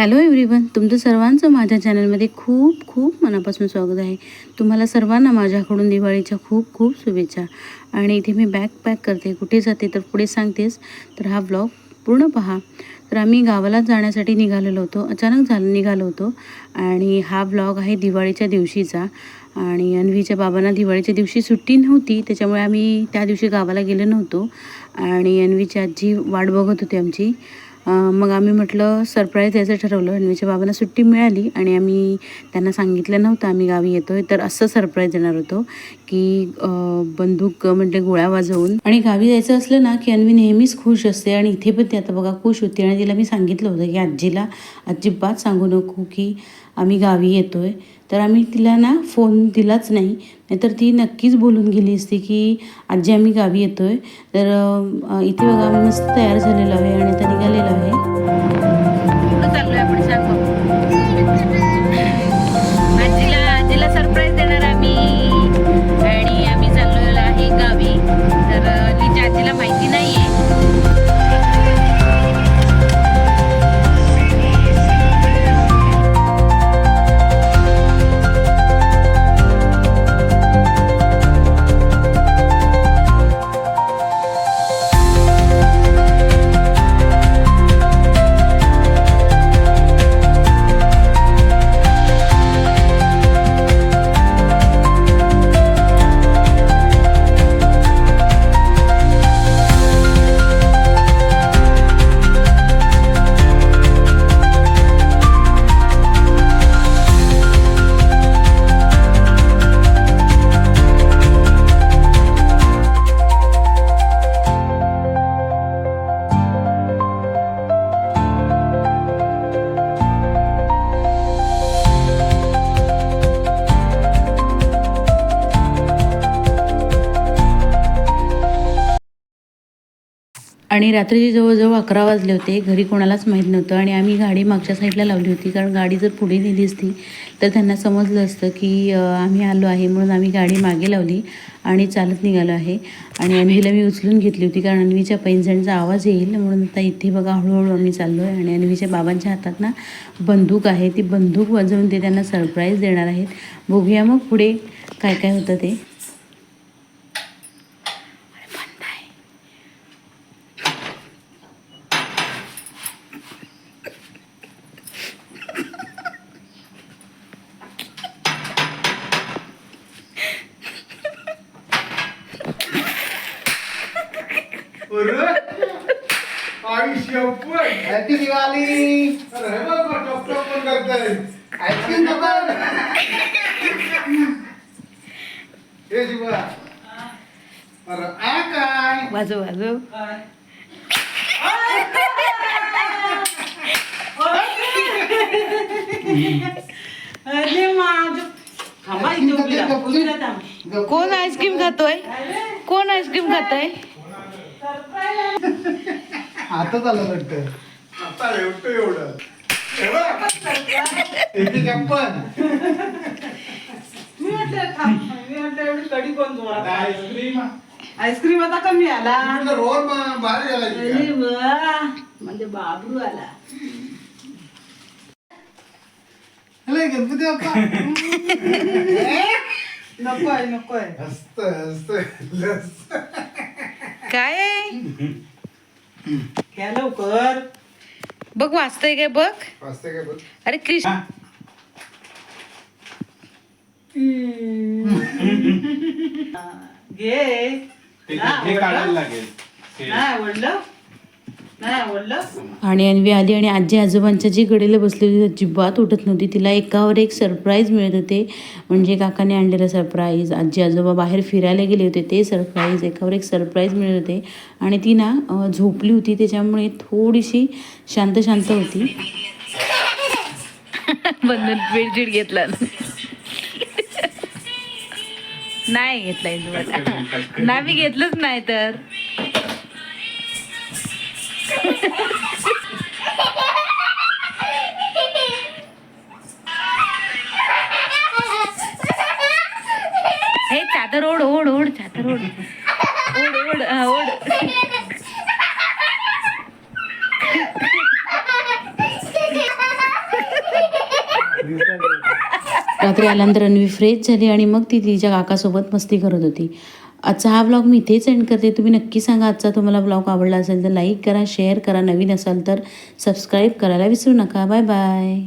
Hello everyone तुमचं सर्वांचं माझ्या चॅनलमध्ये खूप खूप मनापासून स्वागत आहे. तुम्हाला सर्वांना माझ्याकडून दिवाळीच्या खूप खूप शुभेच्छा. आणि इथे मी बॅग पॅक करते. कुठे जाते तर पुढे सांगतेस. तर हा ब्लॉग पूर्ण पहा. तर आम्ही गावाला जाण्यासाठी निघालेलो होतो. अचानक झालं निघालो होतो. आणि हा ब्लॉग आहे दिवाळीच्या दिवशीचा. आणि अन्वीच्या बाबांना दिवाळीच्या दिवशी सुट्टी नव्हती. त्याच्यामुळे आम्ही त्या दिवशी गावाला गेलो नव्हतो. आणि अन्वीची आजी वाट बघत होती आमची. मग आम्ही म्हटलं सरप्राईज द्यायचं ठरवलं. अन्वीच्या बाबांना सुट्टी मिळाली आणि आम्ही त्यांना सांगितलं नव्हतं आम्ही गावी येतो आहे तर असं सरप्राईज देणार होतो की बंदूक म्हणजे गोळ्या वाजवून. आणि गावी जायचं असलं ना की अन्वी नेहमीच खुश असते. आणि इथे पण ती आता बघा खुश होती. आणि तिला मी सांगितलं होतं की आजीला अजिबात सांगू नको की आम्ही गावी येतो आहे तर आम्ही तिला ना फोन दिलाच नाही. नाहीतर ती नक्कीच बोलून गेली असती की आजी आम्ही गावी येतो आहे तर इथे बघा आम्ही मस्त तयार झालेलो आहे आणि आता निघालेलो आहे. आणि रात्रीचे जवळजवळ अकरा वाजले होते. घरी कोणालाच माहीत नव्हतं आणि आम्ही गाडी मागच्या साईडला लावली होती. कारण गाडी जर पुढे नेली असती तर त्यांना समजलं असतं की आम्ही आलो आहे म्हणून आम्ही गाडी मागे लावली आणि चालत निघालो आहे. आणि अन्वीला मी उचलून घेतली होती कारण अन्वीच्या पैंजणचा आवाज येईल म्हणून आता इथे बघा हळूहळू आम्ही चाललो आहे. आणि अन्वीच्या बाबांच्या हातात ना बंदूक आहे. ती बंदूक वाजवून ते त्यांना सरप्राईज देणार आहेत. बघूया मग पुढे काय काय होतं ते. हॅपी दिवाळी अरे आईस्क्रीम खातो हे अरे आ काय अरे माझं थांबा इथे उभी राहा. उभी राहा थांब. कोण आईस्क्रीम खातोय कोण आईस्क्रीम खातोय आता झालं वाटतं आता एवढं एवढं हे बघ. इथे चप्पल मी म्हटलं थांब. मी म्हटलं एवढी कडी कोण आईस्क्रीम आईस्क्रीम आता कमी आला मा- बाहेर अरे? वा म्हणजे बाबरू आला अरे गणपती बाप्पा नकोय हसत हसत लस. काय आहे? घ्या लवकर. बघ वाचतंय काय बघ? वाजते काय बघ? अरे कृष्ण घे ते हे काढायला? लागेल. ते- नाही आवडलं? आणि अन्वी आली आणि आजी आजोबांच्या जी कडेला बसलेली अजिबात उठत नव्हती. तिला एकावर एक सरप्राईज मिळत होते. म्हणजे काकाने आणलेलं सरप्राईज आजी आजोबा बाहेर फिरायला गेले होते ते सरप्राईज एकावर एक सरप्राईज मिळत होते. आणि ती ना झोपली होती त्याच्यामुळे थोडीशी शांत शांत होती. बंधन बेडशीट घेतला. नाही घेतलाय नाही मी घेतलंच नाही तर. हे चादर ओढ ओढ ओढ चादर ओढ. ओढ ओढ ओढ. रात्री आल्यानंतर अन्वी फ्रेश झाली आणि मग ती तिच्या काकासोबत मस्ती करत होती. आजचा हा ब्लॉग मी इथेच एंड करते. तुम्ही नक्की सांगा आजचा तुम्हाला ब्लॉग आवडला असेल तर लाईक करा शेअर करा. नवीन असाल तर सबस्क्राईब करायला विसरू नका. Bye bye